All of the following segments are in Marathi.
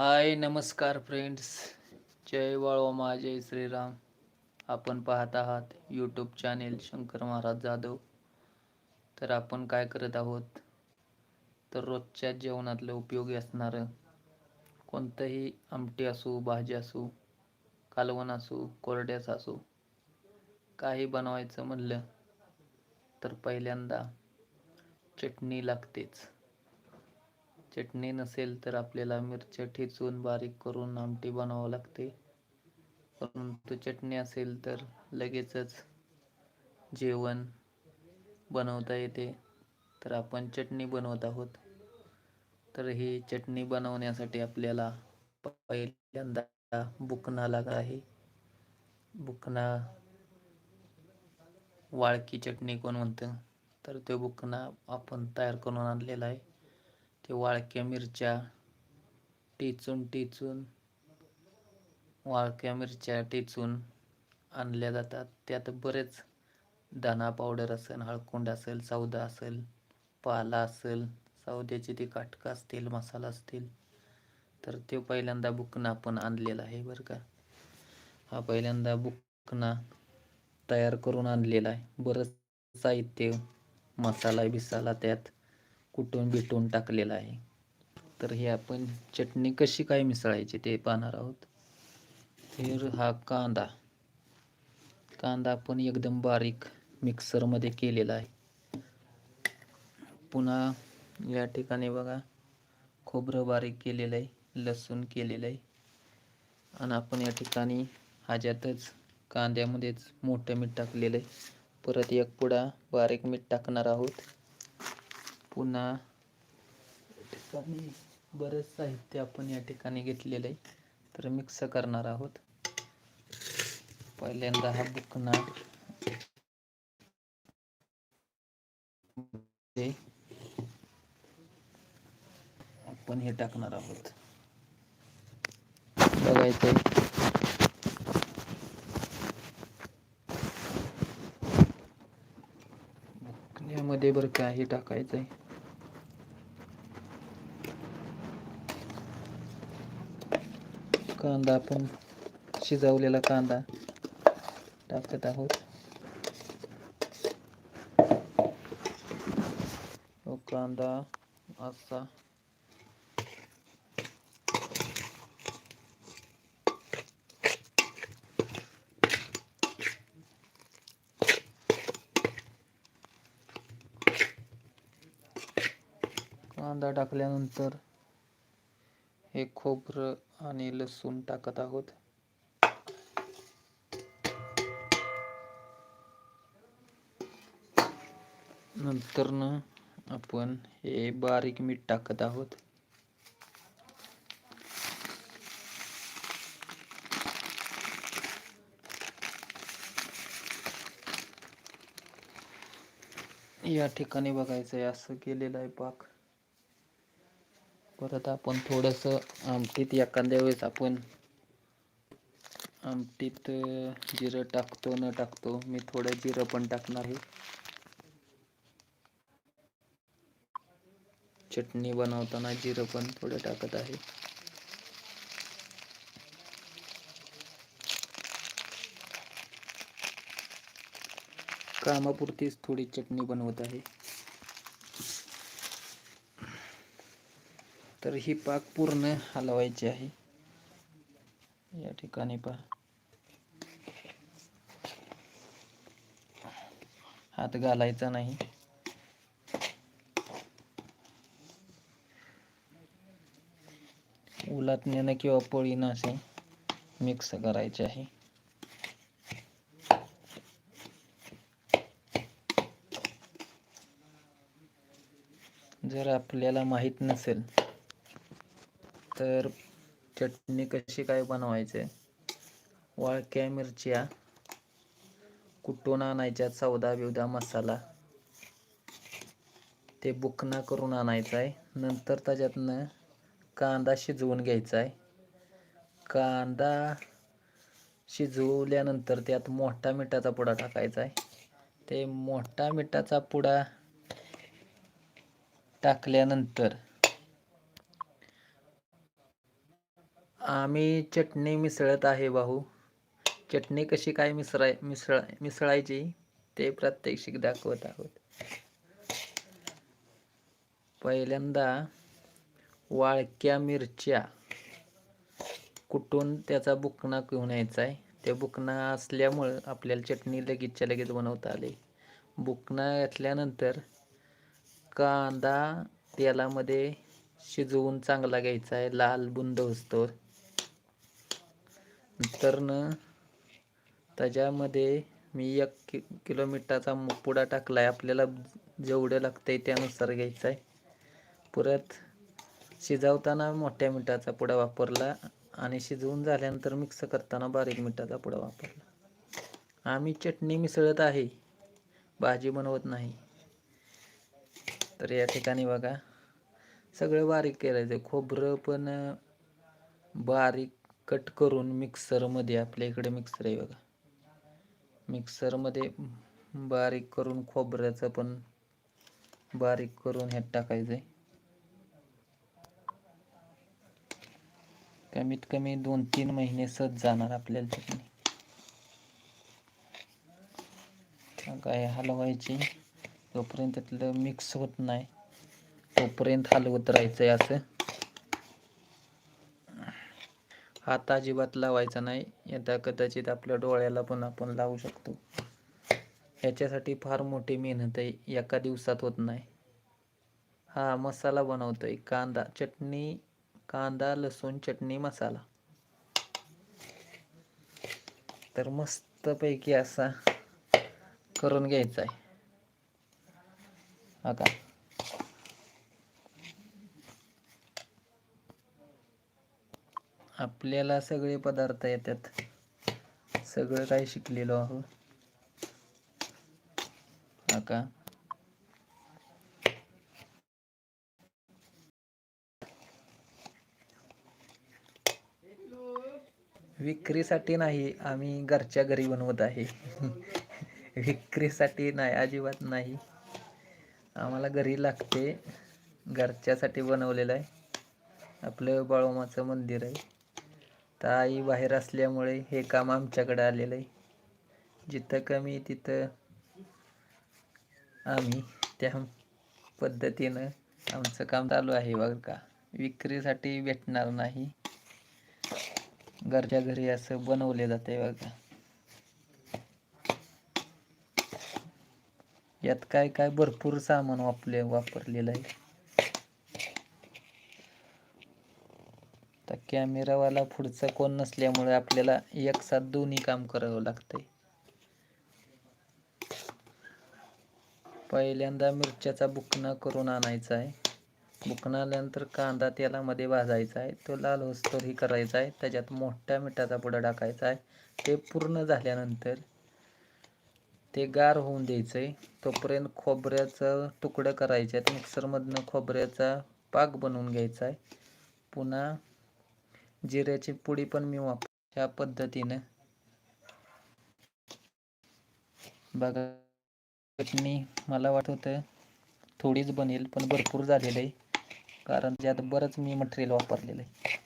हाय नमस्कार फ्रेंड्स जय वाळवा जय श्रीराम. आपण पाहत आहात यूट्यूब चॅनेल शंकर महाराज जाधव. तर आपण काय करत आहोत? तर रोजच्या जेवणातलं उपयोगी असणारं कोणतंही आमटी असू भाजी असू कालवण असू कोरड्यास असू काही बनवायचं म्हणलं तर पहिल्यांदा चटणी लागतेच. चटणी नसेल तर आपल्याला मिरच्या ठेचून बारीक करून आमटी बनवावं लागते. परंतु चटणी असेल तर लगेचच जेवण बनवता येते. तर आपण चटणी बनवत आहोत. तर ही चटणी बनवण्यासाठी आपल्याला पहिल्यांदा बुकना लागत आहे. बुकना वाळकी चटणी कोण म्हणतं? तर तो बुकना आपण तयार करून आणलेला आहे. ते वाळक्या मिरच्या टेचून टेचून वाळक्या मिरच्या टेचून आणल्या जातात. त्यात बरेच दाना पावडर असेल हळकुंड असेल सौदा असेल पाला असेल सौद्याचे ते काटकं असतील मसाला असतील. तर ते पहिल्यांदा बुकना आपण आणलेला आहे बरं का. हा पहिल्यांदा बुकना तयार करून आणलेला आहे. बरंच साहित्य मसाला बिसाला त्यात कुटून बिटून टाकलेला आहे. तर हे आपण चटणी कशी काय मिसळायची ते पाहणार आहोत. तर हा कांदा कांदा आपण एकदम बारीक मिक्सरमध्ये केलेला आहे. पुन्हा या ठिकाणी बघा खोबरं बारीक केलेलं आहे लसूण केलेलं आहे. आणि आपण या ठिकाणी ह्याच्यातच कांद्यामध्येच मोठं मीठ टाकलेलं आहे. परत एक पुडा बारीक मीठ टाकणार आहोत. पुन्हा ठिकाणी बरेच साहित्य आपण या ठिकाणी घेतलेलं आहे. तर मिक्स करणार आहोत. पहिल्यांदा हा बुकना आपण हे टाकणार आहोत. बघायचंय बुकण्यामध्ये बरं काय हे टाकायचं आहे कांदा आपण शिजवलेला कांदा टाकत आहोत. कांदा असा. कांदा टाकल्यानंतर हे खोबरं आणि लसूण टाकत आहोत. नंतर न आपण हे बारीक मीठ टाकत आहोत. या ठिकाणी बघायचं आहे असं केलेलं आहे पाक. परत आपण थोडंसं आमटीत एखाद्या वेळेस आपण आमटीत जिरं टाकतो न टाकतो. मी थोडं जिरं पण टाकणार आहे. चटणी बनवताना जिरं पण थोडं टाकत आहे. कामापुरतीच थोडी चटणी बनवत आहे. तर ही पाक पूर्ण हलवायची आहे. या ठिकाणी पहा. हात घालायचा नाही. उलाटण्यानं किंवा पोळीनं असे मिक्स करायचे आहे. जर आपल्याला माहीत नसेल तर चटणी कशी काय बनवायचे? वाळक्या मिरच्या कुटून आणायच्या चौदा बिवदा मसाला. ते बुकना करून आणायचा आहे नंतर त्याच्यातनं कांदा शिजवून घ्यायचा आहे कांदा शिजवल्यानंतर त्यात मोठा मिठाचा पुडा टाकायचा आहे ते मोठा मिठाचा पुडा टाकल्यानंतर आम्ही चटणी मिसळत आहे भाऊ. चटणी कशी काय मिसळाय मिसळ मिसळायची ते प्रात्यक्षिक दाखवत आहोत. पहिल्यांदा वाळक्या मिरच्या कुठून त्याचा बुकणा घेऊन यायचा आहे त्या बुकणा असल्यामुळं आपल्याला चटणी लगेचच्या लगेच बनवता आली. बुकणा घातल्यानंतर कांदा तेलामध्ये शिजवून चांगला घ्यायचा आहे लाल बुंद तर न त्याच्यामध्ये मी एक कि किलोमीटरचा पुडा टाकला आहे आपल्याला जेवढं लागतं आहे त्यानुसार घ्यायचं आहे परत शिजवताना मोठ्या मिठाचा पुडा वापरला आणि शिजवून झाल्यानंतर मिक्स करताना बारीक मिठाचा पुडा वापरला. आम्ही चटणी मिसळत आहे. भाजी बनवत नाही. तर या ठिकाणी बघा. सगळं बारीक करायचं खोबरं पण बारीक कट करून मिक्सरमध्ये आपल्या इकडे मिक्सर आहे बघा. मिक्सरमध्ये बारीक करून खोबऱ्याचं पण बारीक करून ह्यात टाकायचं आहे. कमीत कमी दोन तीन महिने सहज जाणार आपल्याला चटणी काय हलवायची जोपर्यंत त्यातलं मिक्स होत नाही तोपर्यंत हलवत राहायचं आहे असं. हात अजिबात लावायचा नाही. यथा कदाचित आपल्या डोळ्याला पण आपण लावू शकतो. याच्यासाठी फार मोठी मेहनत आहे एका दिवसात होत नाही. हा मसाला बनवतो आहे कांदा चटणी कांदा लसूण चटणी मसाला. तर मस्तपैकी असा करून घ्यायचा आहे हा का? आपल्याला सगळे पदार्थ येतात. सगळं काही शिकलेलो आहो का? विक्रीसाठी नाही आम्ही घरच्या घरी बनवत आहे. विक्रीसाठी नाही अजिबात नाही. आम्हाला घरी लागते. घरच्यासाठी बनवलेलं आहे. आपलं बाळोमाचं मंदिर आहे. तर आई बाहेर असल्यामुळे हे काम आमच्याकडे आलेलं आहे. जिथं कमी तिथं आम्ही त्या पद्धतीनं आमचं काम चालू आहे बघ का. विक्रीसाठी भेटणार नाही. घरच्या घरी असं बनवले जाते बघा यात काय काय भरपूर सामान वापले वापरलेलं आहे. तर कॅमेरावाला पुढचा कोण नसल्यामुळे आपल्याला एक साथ दोन्ही काम करावं लागतंय. पहिल्यांदा मिरच्याचा बुकना करून आणायचा आहे. बुकना आल्यानंतर कांदा तेलामध्ये भाजायचा आहे. तो लाल होस्तोरही करायचा आहे. त्याच्यात मोठ्या मिठाचा पुडा टाकायचा आहे. ते पूर्ण झाल्यानंतर ते गार होऊन द्यायचं आहे तोपर्यंत खोबऱ्याचं तुकडं करायचं आहे मिक्सरमधनं खोबऱ्याचा पाक बनवून घ्यायचा आहे. पुन्हा जिऱ्याची पुडी पण मी वापर ह्या पद्धतीनं. बघा चटणी मला वाटत होतं थोडीच बनेल पण भरपूर झालेलं आहे. कारण त्यात बरंच मी मटेरियल वापरलेलं आहे.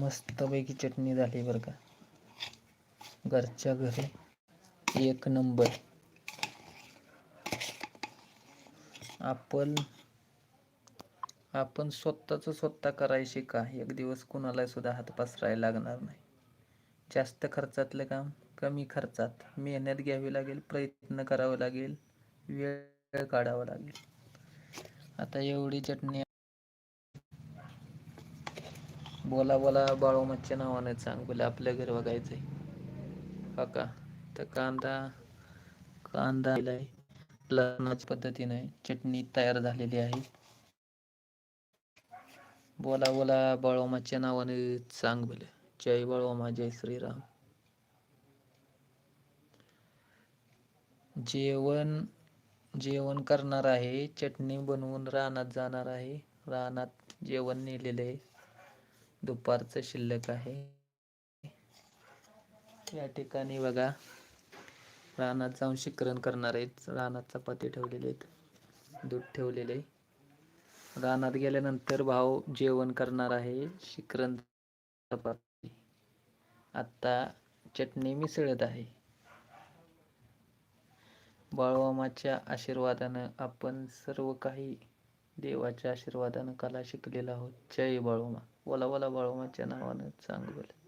मस्तपैकी चटणी झाली बरं का. घरच्या घरी एक नंबर. आपण आपण स्वतःच स्वतः करायचे का? एक दिवस कुणाला सुद्धा हात पसरायला लागणार नाही. जास्त खर्चातलं काम कमी खर्चात. मेहनत घ्यावी लागेल प्रयत्न करावा लागेल वेळ काढावा लागेल. आता एवढी चटणी बोला बोला बाळोमाच्या नावाने सांग बोला आपल्या घर बघायचंय. काका का? तर कांदा कांदा लसणाच्या पद्धतीने चटणी तयार झालेली आहे. बोला बोला बाळोमाच्या नावाने सांग बोले. जय बाळोमा जय श्रीराम. जेवण जेवण करणार आहे. चटणी बनवून रानात जाणार आहे. रानात जेवण नेलेलं आहे. दुपारचं शिल्लक आहे. या ठिकाणी बघा रानात जाऊन शिकरण करणार आहेत. रानात चपाती ठेवलेले आहेत. दूध ठेवलेले रानात गेल्यानंतर भाऊ जेवण करणार आहे. शिकरण चपाती. आत्ता चटणी मिसळत आहे. बाळवामाच्या आशीर्वादानं आपण सर्व काही देवाच्या आशीर्वादानं कला शिकलेला आहोत. जय बाळूमा बोला बोला बाळूमाच्या नावानं चांगलं बोला